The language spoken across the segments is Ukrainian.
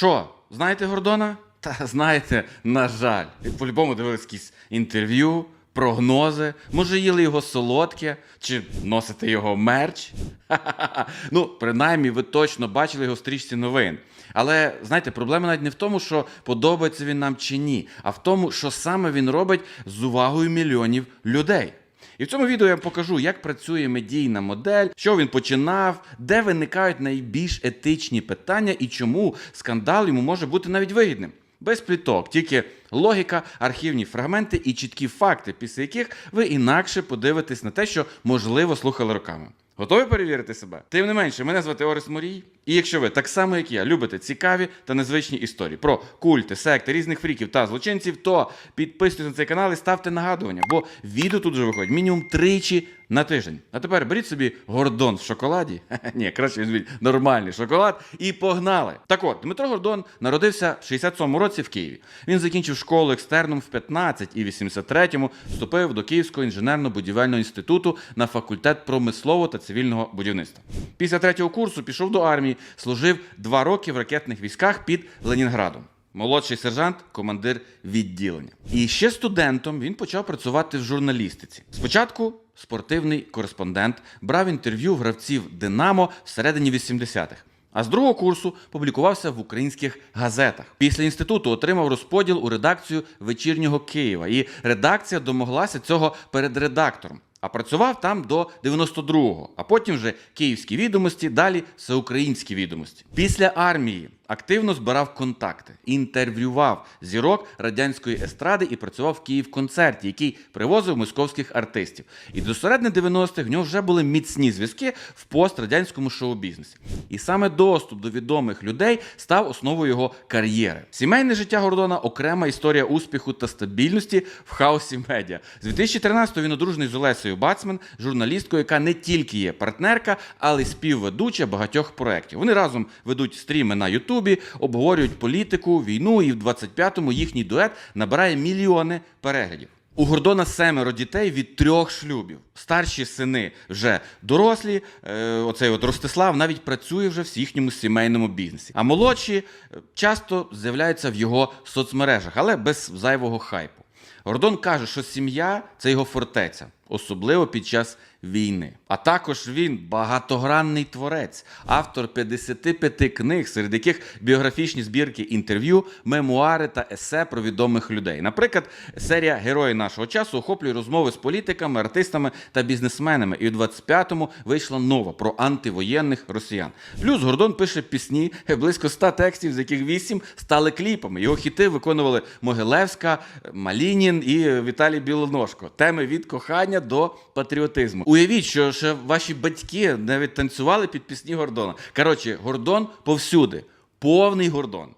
Що, знаєте Гордона? Та знаєте, на жаль. Ви по-любому дивились якісь інтерв'ю, прогнози. Може, їли його солодке, чи носите його мерч? Ха-ха-ха. Ну, принаймні, ви точно бачили його стрічці новин. Але знаєте, проблема навіть не в тому, що подобається він нам чи ні, а в тому, що саме він робить з увагою мільйонів людей. І в цьому відео я покажу, як працює медійна модель, що він починав, де виникають найбільш етичні питання і чому скандал йому може бути навіть вигідним. Без пліток, тільки логіка, архівні фрагменти і чіткі факти, після яких ви інакше подивитесь на те, що можливо слухали роками. Готові перевірити себе? Тим не менше, мене звати Орес Морій. І якщо ви так само, як я, любите цікаві та незвичні історії про культи, секти, різних фріків та злочинців, то підписуйтесь на цей канал і ставте нагадування, бо відео тут вже виходить мінімум тричі на тиждень. А тепер беріть собі гордон в шоколаді. Ні, краще візьміть нормальний шоколад і погнали. Так от, Дмитро Гордон народився в 67-му році в Києві. Він закінчив школу екстерном в 15 і в 83-му вступив до Київського інженерно-будівельного інституту на факультет промислового та цивільного будівництва. Після третього курсу пішов до армії, служив два роки в ракетних військах під Ленінградом. Молодший сержант, командир відділення. І ще студентом він почав працювати в журналістиці. Спочатку спортивний кореспондент брав інтерв'ю гравців Динамо всередині 80-х. А з другого курсу публікувався в українських газетах. Після інституту отримав розподіл у редакцію вечірнього Києва, і редакція домоглася цього перед редактором. А працював там до 92-го, а потім вже київські відомості, далі всеукраїнські відомості. Після армії активно збирав контакти, інтерв'ював зірок радянської естради і працював в Київ концерті, який привозив московських артистів. І до середини 90-х в нього вже були міцні зв'язки в пострадянському шоу-бізнесі. І саме доступ до відомих людей став основою його кар'єри. Сімейне життя Гордона окрема історія успіху та стабільності в хаосі медіа. З 2013-го він одружений з Олесею Бацман, журналісткою, яка не тільки є партнерка, але й співведуча багатьох проєктів. Вони разом ведуть стріми на Ютубі, обговорюють політику, війну, і в 25-му їхній дует набирає мільйони переглядів. У Гордона семеро дітей від трьох шлюбів. Старші сини вже дорослі. Е, оцей от Ростислав навіть працює вже в їхньому сімейному бізнесі. А молодші е, часто з'являються в його соцмережах, але без зайвого хайпу. Гордон каже, що сім'я це його фортеця, особливо під час війни. А також він багатогранний творець, автор 55 книг, серед яких біографічні збірки інтерв'ю, мемуари та есе про відомих людей. Наприклад, серія Герої нашого часу охоплює розмови з політиками, артистами та бізнесменами. І у 25-му вийшла нова про антивоєнних росіян. Плюс Гордон пише пісні, близько 100 текстів, з яких 8 стали кліпами. Його хіти виконували Могилевська, Малінін і Віталій Білоножко. Теми від кохання до патріотизму. Уявіть, що ще ваші батьки навіть танцювали під пісні Гордона. Коротше, Гордон повсюди, повний Гордон.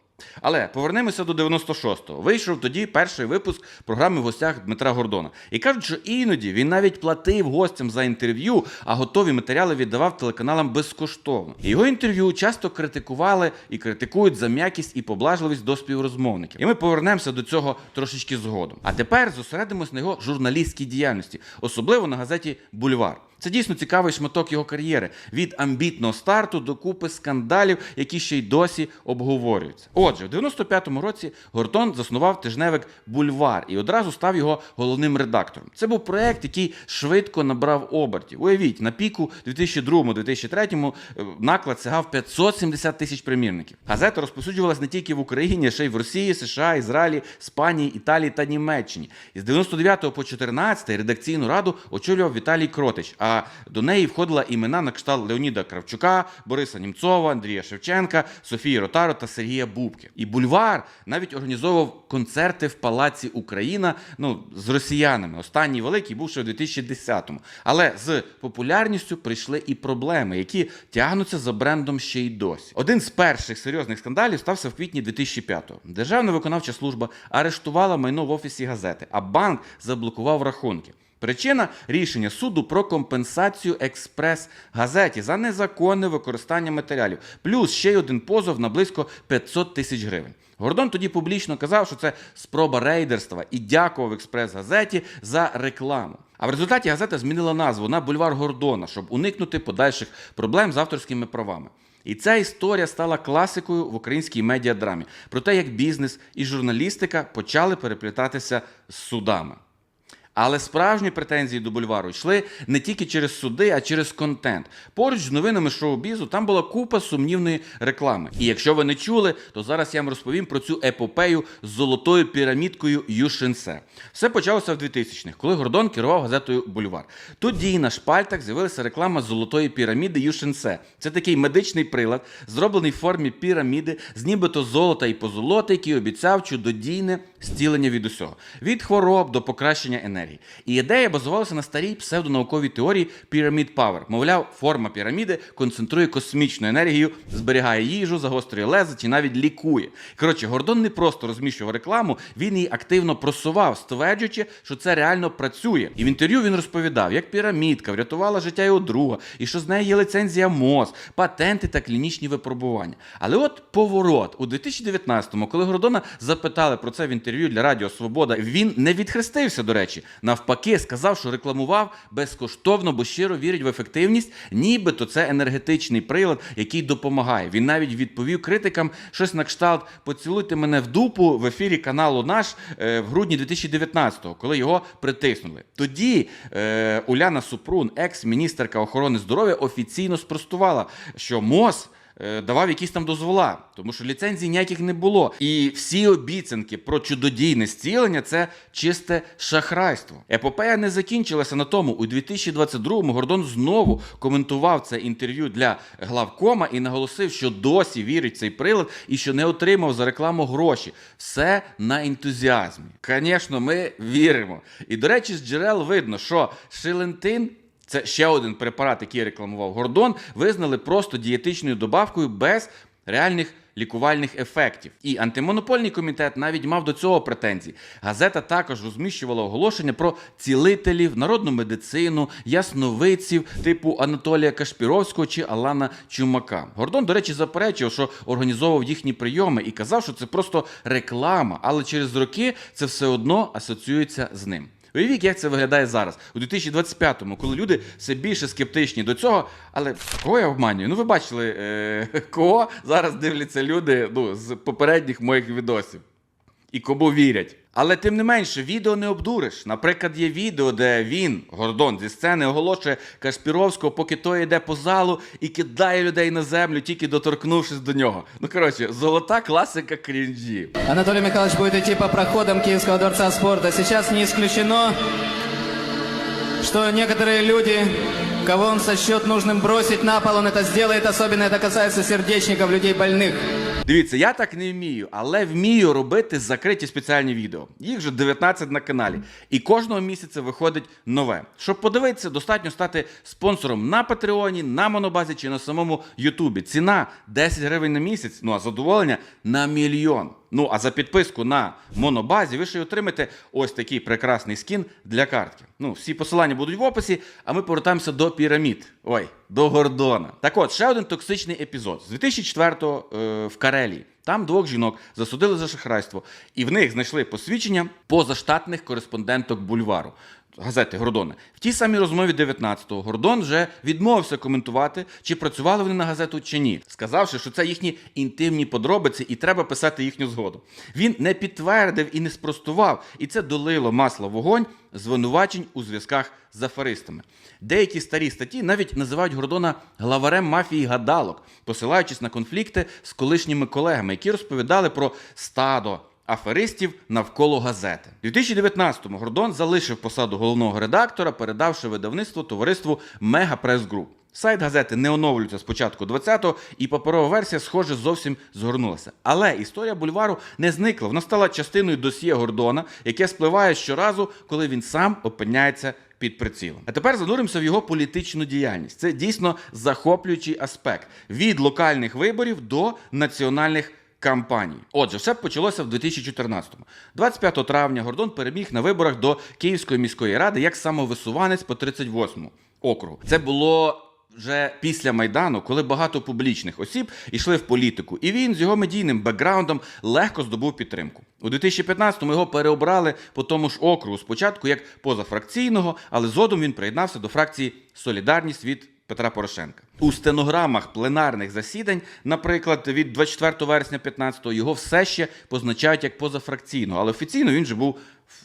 Але повернемося до 96-го. Вийшов тоді перший випуск програми в гостях Дмитра Гордона. І кажуть, що іноді він навіть платив гостям за інтерв'ю, а готові матеріали віддавав телеканалам безкоштовно. Його інтерв'ю часто критикували і критикують за м'якість і поблажливість до співрозмовників. І ми повернемося до цього трошечки згодом. А тепер зосередимось на його журналістській діяльності, особливо на газеті Бульвар. Це дійсно цікавий шматок його кар'єри від амбітного старту до купи скандалів, які ще й досі обговорюються. Отже, в 95-му році Гордон заснував тижневик Бульвар і одразу став його головним редактором. Це був проект, який швидко набрав обертів. Уявіть, на піку 2002-2003 наклад сягав 570 тисяч примірників. Газета розповсюджувалась не тільки в Україні, а ще й в Росії, США, Ізраїлі, Іспанії, Італії та Німеччині. І з 99 по 14 редакційну раду очолював Віталій Кротич. А до неї входила імена на кшталт Леоніда Кравчука, Бориса Німцова, Андрія Шевченка, Софії Ротаро та Сергія Бубки. І бульвар навіть організовував концерти в Палаці Україна ну, з росіянами. Останній великий був ще в 2010-му. Але з популярністю прийшли і проблеми, які тягнуться за брендом ще й досі. Один з перших серйозних скандалів стався в квітні 2005-го. Державна виконавча служба арештувала майно в офісі газети, а банк заблокував рахунки. Причина рішення суду про компенсацію експрес-газеті за незаконне використання матеріалів, плюс ще й один позов на близько 500 тисяч гривень. Гордон тоді публічно казав, що це спроба рейдерства і дякував експрес-газеті за рекламу. А в результаті газета змінила назву на бульвар Гордона, щоб уникнути подальших проблем з авторськими правами. І ця історія стала класикою в українській медіадрамі про те, як бізнес і журналістика почали переплітатися з судами. Але справжні претензії до бульвару йшли не тільки через суди, а через контент. Поруч з новинами шоу-бізу там була купа сумнівної реклами. І якщо ви не чули, то зараз я вам розповім про цю епопею з золотою пірамідкою Юшинсе. Все почалося в 2000-х, коли Гордон керував газетою Бульвар. Тоді на шпальтах з'явилася реклама золотої піраміди Юшинсе. Це такий медичний прилад, зроблений в формі піраміди з нібито золота і позолоти, який обіцяв чудодійне зцілення від усього, від хвороб до покращення енергії. І ідея базувалася на старій псевдонауковій теорії Pyramid Power. Мовляв, форма піраміди концентрує космічну енергію, зберігає їжу, загострює лезо чи навіть лікує. Коротше, Гордон не просто розміщував рекламу, він її активно просував, стверджуючи, що це реально працює. І в інтерв'ю він розповідав, як пірамідка врятувала життя його друга, і що з нею є лицензія МОЗ, патенти та клінічні випробування. Але от поворот у 2019-му, коли Гордона запитали про це в інтерв'ю для Радіо Свобода, він не відхрестився, до речі. Навпаки, сказав, що рекламував безкоштовно, бо щиро вірить в ефективність, нібито це енергетичний прилад, який допомагає. Він навіть відповів критикам щось на кшталт Поцілуйте мене в дупу в ефірі каналу наш е, в грудні 2019-го, коли його притиснули. Тоді е, Уляна Супрун, екс-міністерка охорони здоров'я, офіційно спростувала, що МОЗ давав якісь там дозвола, тому що ліцензій ніяких не було. І всі обіцянки про чудодійне зцілення це чисте шахрайство. Епопея не закінчилася на тому. У 2022-му Гордон знову коментував це інтерв'ю для главкома і наголосив, що досі вірить в цей прилад і що не отримав за рекламу гроші. Все на ентузіазмі. Звісно, ми віримо. І до речі, з джерел видно, що шилентин. Це ще один препарат, який рекламував Гордон, визнали просто дієтичною добавкою без реальних лікувальних ефектів. І антимонопольний комітет навіть мав до цього претензії. Газета також розміщувала оголошення про цілителів, народну медицину, ясновидців типу Анатолія Кашпіровського чи Алана Чумака. Гордон, до речі, заперечив, що організовував їхні прийоми і казав, що це просто реклама, але через роки це все одно асоціюється з ним. Уявіть, як це виглядає зараз, у 2025-му, коли люди все більше скептичні до цього. Але кого я обманюю? Ну, ви бачили, е- кого зараз дивляться люди ну, з попередніх моїх відосів і кому вірять. Але тим не менше, відео не обдуриш. Наприклад, є відео, де він, Гордон, зі сцени оголошує Кашпіровського, поки той йде по залу і кидає людей на землю, тільки доторкнувшись до нього. Ну коротше, золота класика крінжі. Анатолий Михайлович будет идти по проходам Киевского дворца спорта. Сейчас не исключено, что некоторые люди, кого он сочтет нужным бросить на пол, он это сделает. Особенно это касается сердечников, людей больных. Дивіться, я так не вмію, але вмію робити закриті спеціальні відео. Їх вже 19 на каналі. І кожного місяця виходить нове. Щоб подивитися, достатньо стати спонсором на Патреоні, на Монобазі чи на самому Ютубі. Ціна 10 гривень на місяць, ну а задоволення на мільйон. Ну а за підписку на Монобазі ви ще й отримаєте ось такий прекрасний скін для картки. Ну, всі посилання будуть в описі, а ми повертаємося до пірамід. Ой, до Гордона. Так от, ще один токсичний епізод. З 2004-го е, в Карелії. Там двох жінок засудили за шахрайство, і в них знайшли посвідчення позаштатних кореспонденток бульвару. Газети Гордона. В тій самій розмові 19-го Гордон вже відмовився коментувати, чи працювали вони на газету чи ні, сказавши, що це їхні інтимні подробиці і треба писати їхню згоду. Він не підтвердив і не спростував, і це долило масло вогонь звинувачень у зв'язках з аферистами. Деякі старі статті навіть називають Гордона главарем мафії гадалок, посилаючись на конфлікти з колишніми колегами, які розповідали про стадо аферистів навколо газети. У 2019-му Гордон залишив посаду головного редактора, передавши видавництво товариству Мега Прес Груп. Сайт газети не оновлюється з початку 20-го, і паперова версія, схоже, зовсім згорнулася. Але історія бульвару не зникла. Вона стала частиною досьє Гордона, яке спливає щоразу, коли він сам опиняється під прицілом. А тепер зануримося в його політичну діяльність. Це дійсно захоплюючий аспект від локальних виборів до національних кампаній. Отже, все почалося в 2014-му. 25 травня Гордон переміг на виборах до Київської міської ради як самовисуванець по 38-му округу. Це було. Вже після майдану, коли багато публічних осіб йшли в політику, і він з його медійним бекграундом легко здобув підтримку. У 2015-му його переобрали по тому ж округу. Спочатку як позафракційного, але згодом він приєднався до фракції Солідарність від Петра Порошенка. У стенограмах пленарних засідань, наприклад, від 24 вересня 15-го його все ще позначають як позафракційного, але офіційно він же був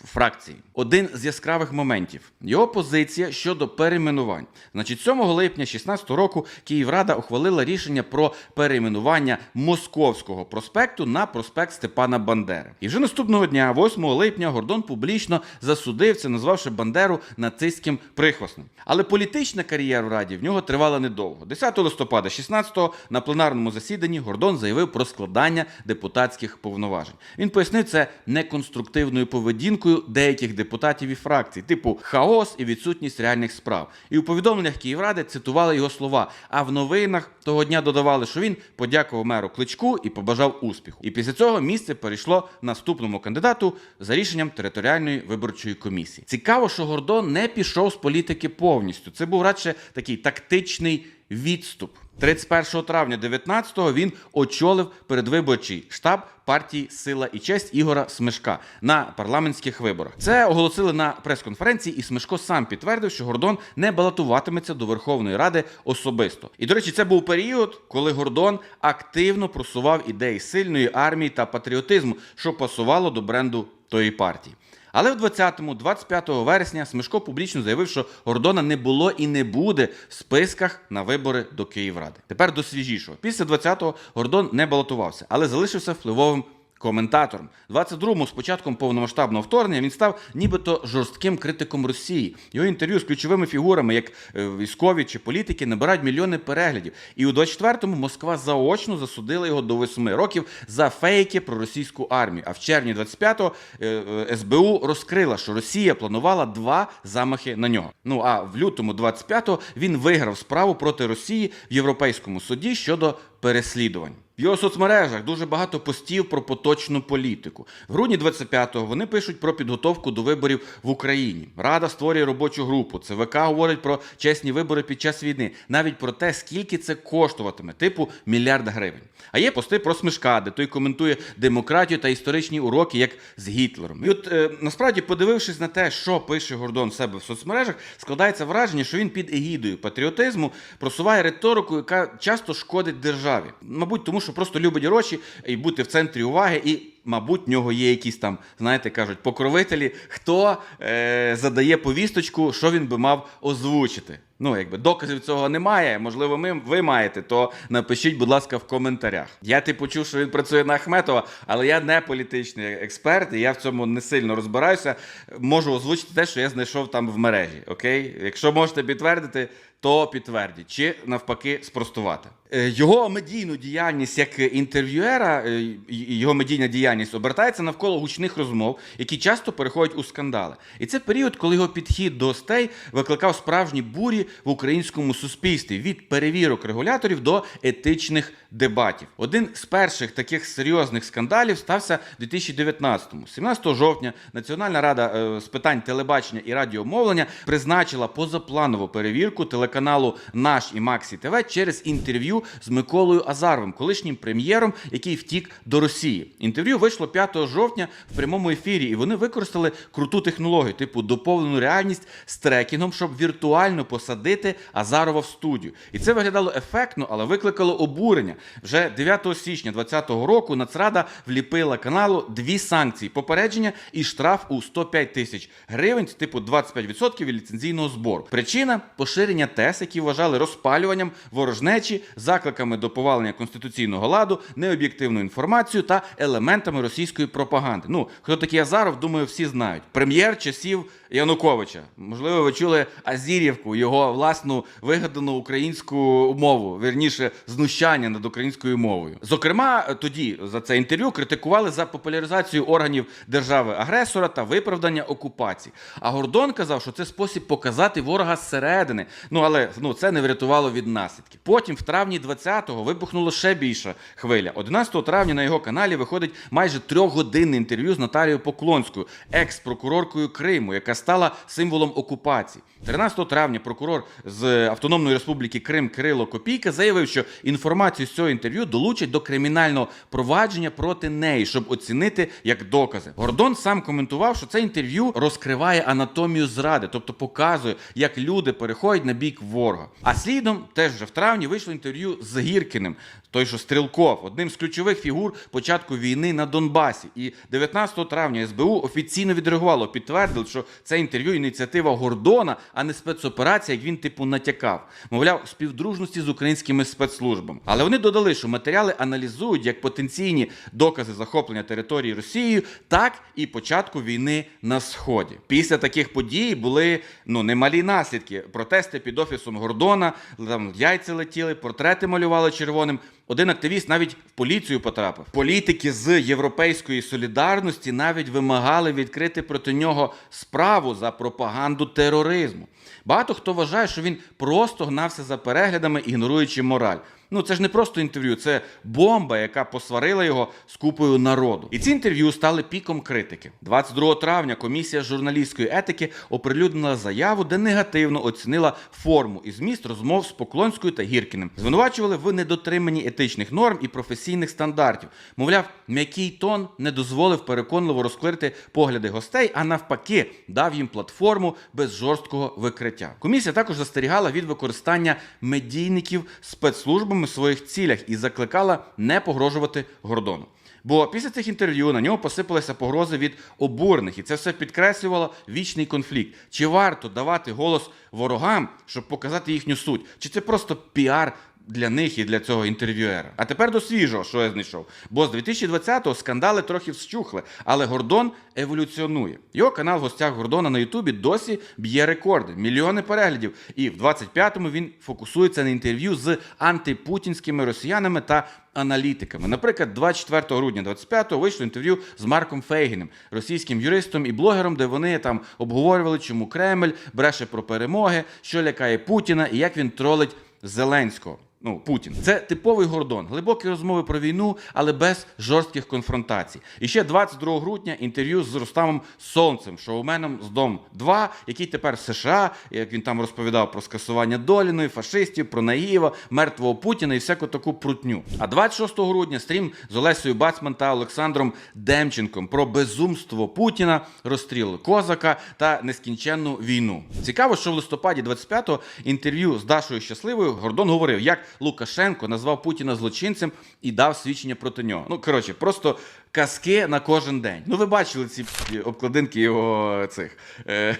фракції. Один з яскравих моментів його позиція щодо перейменувань. Значить, 7 липня 16 року Київрада ухвалила рішення про перейменування Московського проспекту на проспект Степана Бандери. І вже наступного дня, 8 липня, Гордон публічно засудив це, назвавши Бандеру нацистським прихвостним. Але політична кар'єра в Раді в нього тривала недовго. 10 листопада 16-го на пленарному засіданні Гордон заявив про складання депутатських повноважень. Він пояснив це неконструктивною поведінкою деяких депутатів і фракцій, типу хаос і відсутність реальних справ. І у повідомленнях Київради цитували його слова. А в новинах того дня додавали, що він подякував меру Кличку і побажав успіху. І після цього місце перейшло наступному кандидату за рішенням територіальної виборчої комісії. Цікаво, що Гордон не пішов з політики повністю. Це був радше такий тактичний відступ. 31 травня 19-го він очолив передвиборчий штаб партії Сила і честь Ігора Смешка на парламентських виборах. Це оголосили на прес-конференції, і Смешко сам підтвердив, що Гордон не балотуватиметься до Верховної Ради особисто. І до речі, це був період, коли Гордон активно просував ідеї сильної армії та патріотизму, що пасувало до бренду тої партії. Але в 20-му, 25 вересня Смешко публічно заявив, що Гордона не було і не буде в списках на вибори до Київради. Тепер до свіжішого. Після 20-го Гордон не балотувався, але залишився впливовим коментатором. 22-му з початком повномасштабного вторгнення він став нібито жорстким критиком Росії. Його інтерв'ю з ключовими фігурами, як е, військові чи політики, набирають мільйони переглядів. І у 24-му Москва заочно засудила його до 8 років за фейки про російську армію. А в червні 25-го е, е, СБУ розкрила, що Росія планувала два замахи на нього. Ну а в лютому 25-го він виграв справу проти Росії в Європейському суді щодо переслідувань. В його соцмережах дуже багато постів про поточну політику. В грудні 25-го вони пишуть про підготовку до виборів в Україні. Рада створює робочу групу. ЦВК говорить про чесні вибори під час війни, навіть про те, скільки це коштуватиме, типу мільярд гривень. А є пости про смешка, де той коментує демократію та історичні уроки, як з Гітлером. І от е, насправді, подивившись на те, що пише Гордон в себе в соцмережах, складається враження, що він під егідою патріотизму просуває риторику, яка часто шкодить державі. Мабуть, тому що просто любить гроші і бути в центрі уваги і. Мабуть, в нього є якісь там, знаєте, кажуть, покровителі, хто е, задає повісточку, що він би мав озвучити. Ну, якби доказів цього немає. Можливо, ми, ви маєте, то напишіть, будь ласка, в коментарях. Я типу чув, що він працює на Ахметова, але я не політичний експерт, і я в цьому не сильно розбираюся. Можу озвучити те, що я знайшов там в мережі. Окей? Якщо можете підтвердити, то підтвердіть, чи навпаки спростувати. Е, Його медійну діяльність як інтерв'юера, е, його медійна діяльність обертається навколо гучних розмов, які часто переходять у скандали. І це період, коли його підхід до гостей викликав справжні бурі в українському суспільстві від перевірок регуляторів до етичних дебатів. Один з перших таких серйозних скандалів стався в 2019-му. 17 жовтня Національна рада е, з питань телебачення і радіомовлення призначила позапланову перевірку телеканалу Наш і Максі ТВ через інтерв'ю з Миколою Азаровим, колишнім прем'єром, який втік до Росії. Інтерв'ю вийшло 5 жовтня в прямому ефірі, і вони використали круту технологію, типу доповнену реальність з трекінгом, щоб віртуально посадити Азарова в студію. І це виглядало ефектно, але викликало обурення. Вже 9 січня 2020 року Нацрада вліпила каналу дві санкції: попередження і штраф у 105 тисяч гривень, типу 25% від ліцензійного збору. Причина поширення тез, які вважали розпалюванням ворожнечі, закликами до повалення конституційного ладу, необ'єктивною інформацією та елементами російської пропаганди. Ну хто такий Азаров, думаю, всі знають. Прем'єр часів Януковича. Можливо, ви чули Азірівку, його власну вигадану українську мову, вірніше знущання над українською мовою. Зокрема, тоді за це інтерв'ю критикували за популяризацію органів держави-агресора та виправдання окупації. А Гордон казав, що це спосіб показати ворога зсередини. Ну але ну це не врятувало від наслідків. Потім, в травні 20-го, вибухнула ще більша хвиля. 11 травня на його каналі виходить майже трьохгодинне інтерв'ю з Наталією Поклонською, екс-прокуроркою Криму, яка стала символом окупації. 13 травня прокурор з Автономної Республіки Крим Кирило Копійка заявив, що інформацію з цього інтерв'ю долучать до кримінального провадження проти неї, щоб оцінити як докази. Гордон сам коментував, що це інтерв'ю розкриває анатомію зради, тобто показує, як люди переходять на бік ворога. А слідом теж вже в травні вийшло інтерв'ю з Гіркіним, той що Стрілков, одним з ключових фігур початку війни на Донбасі. І 19 травня СБУ офіційно відреагувало, підтвердило, що це інтерв'ю ініціатива Гордона, а не спецоперація, як він типу натякав. Мовляв, співдружності з українськими спецслужбами. Але вони додали, що матеріали аналізують як потенційні докази захоплення території Росією, так і початку війни на сході. Після таких подій були ну немалі наслідки. Протести під офісом Гордона, там яйця летіли, портрети малювали червоним. Один активіст навіть в поліцію потрапив. Політики з європейської солідарності навіть вимагали відкрити проти нього справу за пропаганду тероризму. Багато хто вважає, що він просто гнався за переглядами, ігноруючи мораль. Ну це ж не просто інтерв'ю, це бомба, яка посварила його з купою народу. І ці інтерв'ю стали піком критики. 22 травня комісія журналістської етики оприлюднила заяву, де негативно оцінила форму і зміст розмов з Поклонською та Гіркіним. Звинувачували в недотриманні етичних норм і професійних стандартів. Мовляв, м'який тон не дозволив переконливо розкрити погляди гостей, а навпаки, дав їм платформу без жорсткого викриття. Комісія також застерігала від використання медійників спецслужбами своїх цілях і закликала не погрожувати Гордону. Бо після цих інтерв'ю на нього посипалися погрози від обурених, і це все підкреслювало вічний конфлікт. Чи варто давати голос ворогам, щоб показати їхню суть? Чи це просто піар для них і для цього інтерв'юера? А тепер до свіжого, що я знайшов. Бо з 2020-го скандали трохи вщухли, але Гордон еволюціонує. Його канал в гостях Гордона на Ютубі досі б'є рекорди, мільйони переглядів. І в 25-му він фокусується на інтерв'ю з антипутінськими росіянами та аналітиками. Наприклад, 24 грудня 25-го вийшло інтерв'ю з Марком Фейгіним, російським юристом і блогером, де вони там обговорювали, чому Кремль бреше про перемоги, що лякає Путіна і як він тролить Зеленського. Ну, Путін. Це типовий гордон, глибокі розмови про війну, але без жорстких конфронтацій. І ще 22 грудня інтерв'ю з Рустамом Сонцем, шоуменом з Дом 2, який тепер в США, як він там розповідав про скасування Доліної, фашистів, про Наїва, мертвого Путіна і всяку таку прутню. А 26 грудня стрім з Олесею Бацман та Олександром Демченком про безумство Путіна, розстріл Козака та нескінченну війну. Цікаво, що в листопаді 25-го інтерв'ю з Дашою Щасливою Гордон говорив, як Лукашенко назвав Путіна злочинцем і дав свідчення проти нього. Ну коротше, просто казки на кожен день. Ну, ви бачили ці обкладинки його цих е,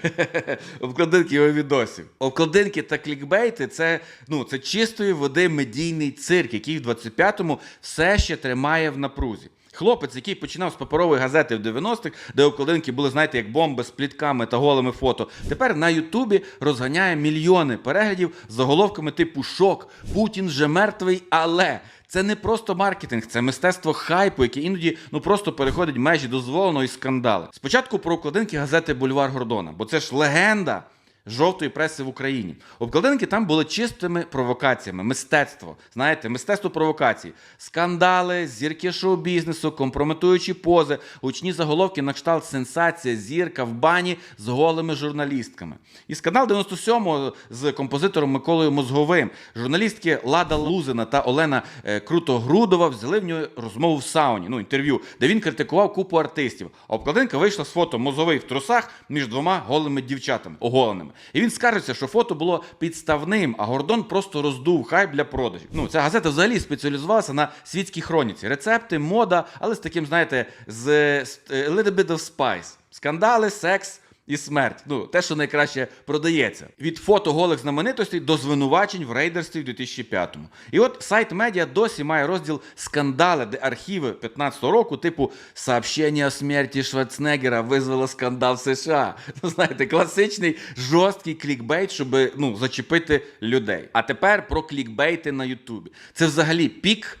обкладинки його відосів. Обкладинки та клікбейти це, ну, це чистої води медійний цирк, який в 25-му все ще тримає в напрузі. Хлопець, який починав з паперової газети в 90-х, де обкладинки були, знаєте, як бомби з плітками та голими фото, тепер на Ютубі розганяє мільйони переглядів з заголовками типу Шок, Путін вже мертвий, але. Це не просто маркетинг, це мистецтво хайпу, яке іноді ну просто переходить межі дозволеного і скандали. Спочатку про обкладинки газети Бульвар Гордона, бо це ж легенда жовтої преси в Україні. Обкладинки там були чистими провокаціями, мистецтво. Знаєте, мистецтво провокацій, скандали, зірки шоу-бізнесу, компрометуючі пози, гучні заголовки на кшталт сенсація, зірка в бані з голими журналістками. І скандал 97-го з композитором Миколою Мозговим. Журналістки Лада Лузина та Олена е, Крутогрудова взяли в нього розмову в сауні, ну інтерв'ю, де він критикував купу артистів. Обкладинка вийшла з фото Мозговий в трусах між двома голими дівчатами, оголеними. І він скаржиться, що фото було підставним, а Гордон просто роздув хайп для продажів. Ну, ця газета взагалі спеціалізувалася на світській хроніці. Рецепти, мода, але з таким, знаєте, з з- a little bit of spice. Скандали, секс. І смерть, ну те, що найкраще продається, від фото голих знаменитостей до звинувачень в рейдерстві в 2005-му. І от сайт медіа досі має розділ скандали, де архіви 15-го року, типу «Сообщення о смерті Шварценеггера визвало скандал в США. Ну знаєте, класичний жорсткий клікбейт, щоб ну зачепити людей. А тепер про клікбейти на Ютубі. Це взагалі пік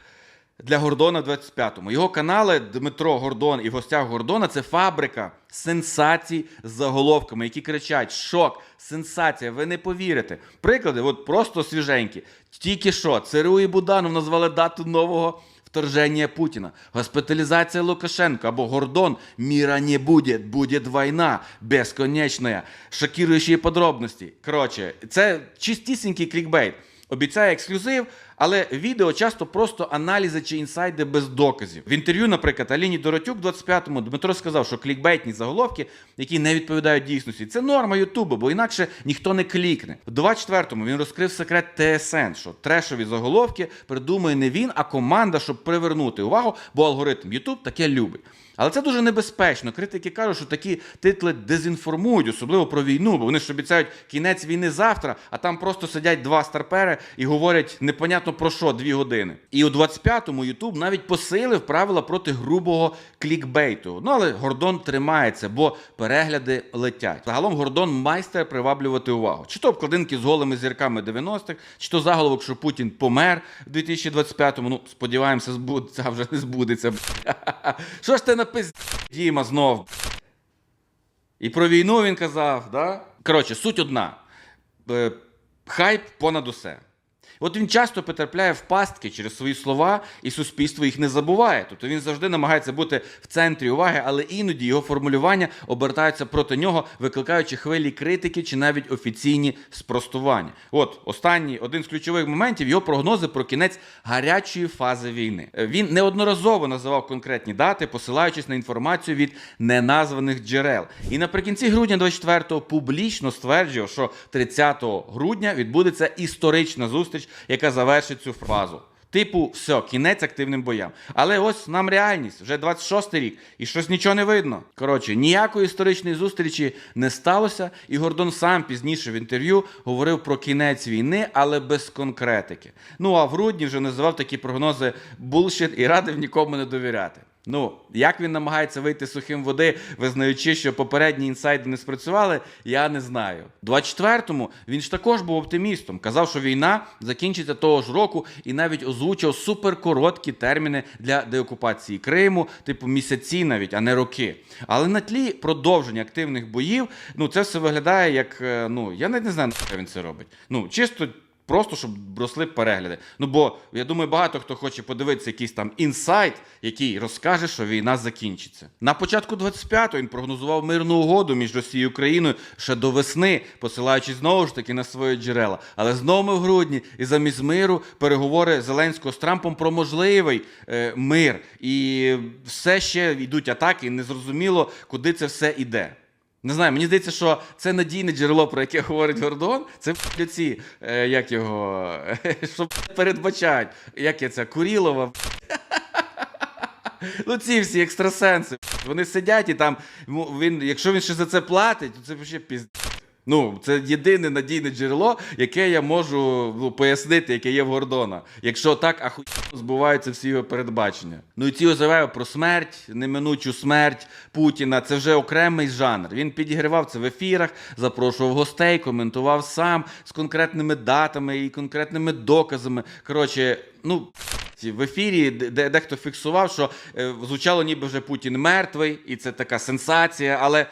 для Гордона в 25-му. Його канали Дмитро Гордон і в гостях Гордона це фабрика сенсацій з заголовками, які кричать: шок, сенсація, ви не повірите. Приклади, от просто свіженькі. Тільки що ЦРУ і Буданов назвали дату нового. Вторження Путіна, госпіталізація Лукашенка або Гордон, міра не буде, буде війна, безконечна, шокіруючі подробності. Коротше, це чистісінький клікбейт. Обіцяє ексклюзив, Але відео часто просто аналізи чи інсайди без доказів. В інтерв'ю, наприклад, Аліні Доротюк, 25-му, Дмитро сказав, що клікбейтні заголовки, які не відповідають дійсності, це норма Ютубу, бо інакше ніхто не клікне. В 24-му він розкрив секрет ТСН, що трешові заголовки придумує не він, а команда, щоб привернути увагу, бо алгоритм Ютуб таке любить. Але це дуже небезпечно. Критики кажуть, що такі титли дезінформують, особливо про війну, бо вони ж обіцяють кінець війни завтра, а там просто сидять два старпери і говорять непонятно про що дві години. І у 25-му Ютуб навіть посилив правила проти грубого клікбейту. Ну але Гордон тримається, бо перегляди летять. Загалом Гордон майстер приваблювати увагу. Чи то обкладинки з голими зірками 90-х, чи то заголовок, що Путін помер в 2025-му. Ну, сподіваємося, збудеться, вже не збудеться. Що ж ти напис Діма знов? І про війну він казав, да? Коротше, суть одна. Е, Хайп понад усе. От він часто потрапляє в пастки через свої слова, і суспільство їх не забуває. Тобто він завжди намагається бути в центрі уваги, але іноді його формулювання обертаються проти нього, викликаючи хвилі критики чи навіть офіційні спростування. От останній один з ключових моментів його прогнози про кінець гарячої фази війни. Е, Він неодноразово називав конкретні дати, посилаючись на інформацію від неназваних джерел. І наприкінці грудня 24-го публічно стверджував, що 30 грудня відбудеться історична зустріч, яка завершить цю фазу. Типу, все, кінець активним боям. Але ось нам реальність, вже 26-й рік, і щось нічого не видно. Коротше, ніякої історичної зустрічі не сталося, і Гордон сам пізніше в інтерв'ю говорив про кінець війни, але без конкретики. Ну а в грудні вже називав такі прогнози булшіт і радив нікому не довіряти. Ну, як він намагається вийти сухим води, визнаючи, що попередні інсайди не спрацювали, я не знаю. У 24-му він ж також був оптимістом. Казав, що війна закінчиться того ж року і навіть озвучив суперкороткі терміни для деокупації Криму, типу місяці навіть, а не роки. Але на тлі продовження активних боїв, ну це все виглядає як, е, ну я навіть не знаю, як він це робить. Ну, чисто. Просто щоб росли перегляди. Ну бо я думаю, багато хто хоче подивитися якийсь там інсайт, який розкаже, що війна закінчиться. На початку 25-го він прогнозував мирну угоду між Росією і Україною ще до весни, посилаючись знову ж таки на свої джерела. Але знову ми в грудні і замість миру переговори Зеленського з Трампом про можливий е, мир. І все ще йдуть атаки, і незрозуміло, куди це все іде. Не знаю, мені здається, що це надійне джерело, про яке говорить Гордон. Це ці, е, як його, що передбачають, як я це, Курілова. Ну, ці всі екстрасенси. Вони сидять і там, він, якщо він ще за це платить, то це взагалі піз... Ну, це єдине надійне джерело, яке я можу ну, пояснити, яке є в Гордона. Якщо так ахуєнно збуваються всі його передбачення. Ну і ці заяви про смерть, неминучу смерть Путіна, це вже окремий жанр. Він підігривав це в ефірах, запрошував гостей, коментував сам з конкретними датами і конкретними доказами. Коротше, ну. В ефірі де дехто фіксував, що е, звучало, ніби вже Путін мертвий, і це така сенсація, але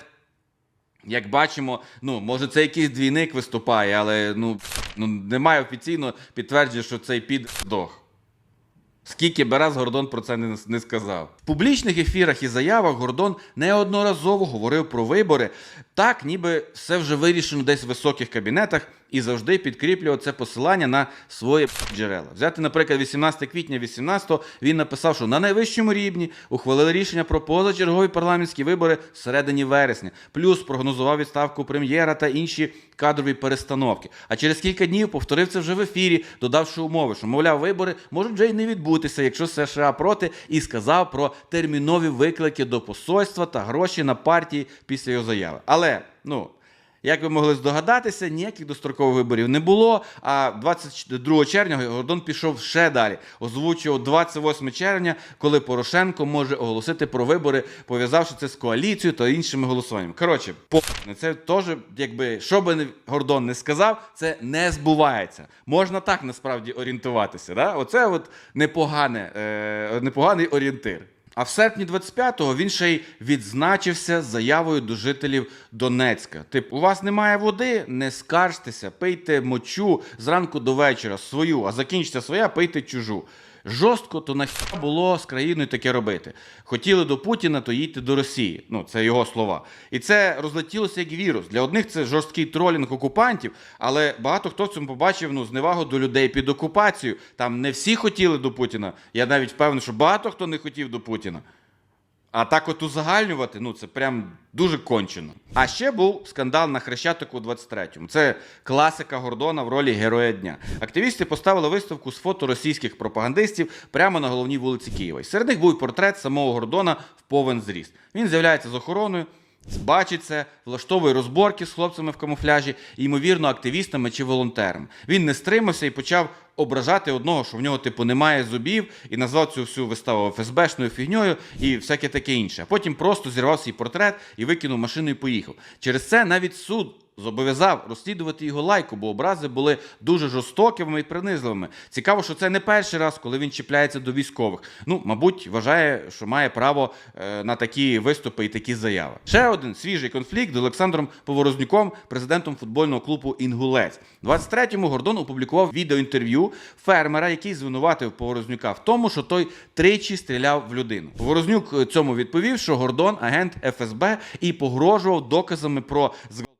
як бачимо, ну може це якийсь двійник виступає, але ну, ну немає офіційно підтвердження, що цей під здох. Скільки би раз Гордон про це не, не сказав. В публічних ефірах і заявах Гордон неодноразово говорив про вибори, так ніби все вже вирішено десь в високих кабінетах, і завжди підкріплював це посилання на свої джерела. Взяти, наприклад, 18 квітня 18-го він написав, що на найвищому рівні ухвалили рішення про позачергові парламентські вибори всередині вересня, плюс прогнозував відставку прем'єра та інші кадрові перестановки. А через кілька днів повторив це вже в ефірі, додавши умови, що мовляв, вибори можуть вже й не відбутися, якщо США проти, і сказав про термінові виклики до посольства та гроші на партії після його заяви. Але ну. Як ви могли здогадатися, ніяких дострокових виборів не було. А 22 червня Гордон пішов ще далі. Озвучив 28 червня, коли Порошенко може оголосити про вибори, пов'язавши це з коаліцією та іншими голосуваннями. Коротше, по це теж, якби що би Гордон не сказав, це не збувається. Можна так насправді орієнтуватися. Да? Оце от непогане, е, непоганий орієнтир. А в серпні 25-го він ще й відзначився заявою до жителів Донецька. Тип, у вас немає води, не скаржтеся, пийте мочу зранку до вечора свою, а закінчиться своя, пийте чужу. Жорстко, то нахіба було з країною таке робити. Хотіли до Путіна, то їдьте до Росії. Ну, це його слова. І це розлетілося як вірус. Для одних це жорсткий тролінг окупантів, але багато хто в цьому побачив ну, зневагу до людей під окупацією. Там не всі хотіли до Путіна. Я навіть впевнений, що багато хто не хотів до Путіна. А так от узагальнювати, ну це прям дуже кончено. А ще був скандал на Хрещатику у 23-му. Це класика Гордона в ролі героя дня. Активісти поставили виставку з фото російських пропагандистів прямо на головній вулиці Києва. Серед них був портрет самого Гордона в повен зріст. Він з'являється з охороною. Бачить це, влаштовує розборки з хлопцями в камуфляжі, і, ймовірно, активістами чи волонтерами. Він не стримався і почав ображати одного, що в нього типу немає зубів, і назвав цю всю виставу ФСБшною фігньою і всяке таке інше. Потім просто зірвав свій портрет і викинув машину і поїхав. Через це навіть суд зобов'язав розслідувати його лайку, бо образи були дуже жорстокими і принизливими. Цікаво, що це не перший раз, коли він чіпляється до військових. Ну, мабуть, вважає, що має право е, на такі виступи і такі заяви. Ще один свіжий конфлікт з Олександром Поворознюком, президентом футбольного клубу Інгулець. 23-му Гордон опублікував відеоінтерв'ю фермера, який звинуватив Поворознюка в тому, що той тричі стріляв в людину. Поворознюк е, цьому відповів, що Гордон агент ФСБ і погрожував доказами про зґвалтування.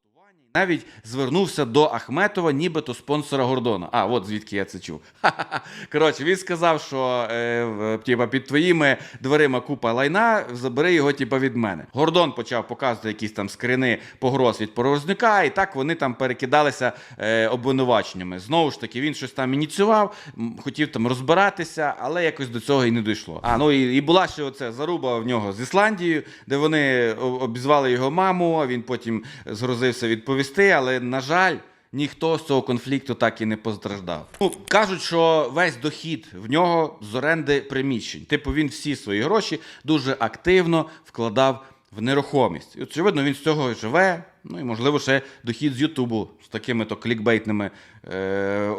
Навіть звернувся до Ахметова, нібито спонсора Гордона. А, от звідки я це чув. Ха-ха-ха. Коротше, він сказав, що е, типа, під твоїми дверима купа лайна, забери його типа, від мене. Гордон почав показувати якісь там скрини погроз від Порожнюка, і так вони там перекидалися е, обвинуваченнями. Знову ж таки, він щось там ініціював, хотів там розбиратися, але якось до цього і не дійшло. А ну і, і була ще оце заруба в нього з Ісландією, де вони обізвали його маму, він потім згрозився відповісти. Але на жаль. Ніхто з цього конфлікту так і не постраждав. Ну кажуть, що весь дохід в нього з оренди приміщень. Типу, він всі свої гроші дуже активно вкладав в нерухомість. І очевидно, він з цього живе. Ну і можливо, ще дохід з Ютубу з такими то клікбейтними е,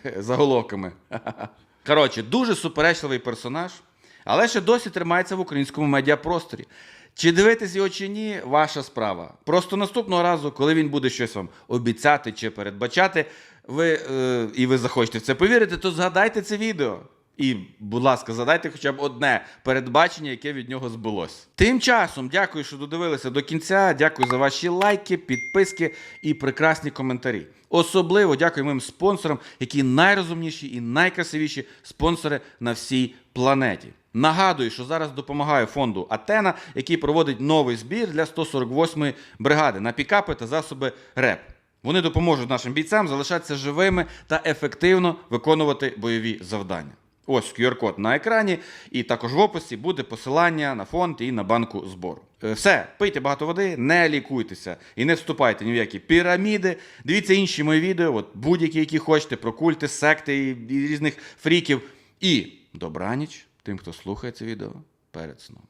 заголовками. Коротше, дуже суперечливий персонаж, але ще досі тримається в українському медіапросторі. Чи дивитись його чи ні, ваша справа. Просто наступного разу, коли він буде щось вам обіцяти чи передбачати, ви, е, і ви захочете в це повірити, то згадайте це відео. І, будь ласка, задайте хоча б одне передбачення, яке від нього збулось. Тим часом, дякую, що додивилися до кінця. Дякую за ваші лайки, підписки і прекрасні коментарі. Особливо дякую моїм спонсорам, які найрозумніші і найкрасивіші спонсори на всій планеті. Нагадую, що зараз допомагаю фонду Атена, який проводить новий збір для 148-ї бригади на пікапи та засоби РЕП. Вони допоможуть нашим бійцям залишатися живими та ефективно виконувати бойові завдання. Ось QR-код на екрані, і також в описі буде посилання на фонд і на банку збору. Е, Все, пийте багато води, не лікуйтеся і не вступайте ні в які піраміди. Дивіться інші мої відео, от будь-які, які хочете, про культи, секти і, різних фріків. І добраніч тим, хто слухає це відео перед сном.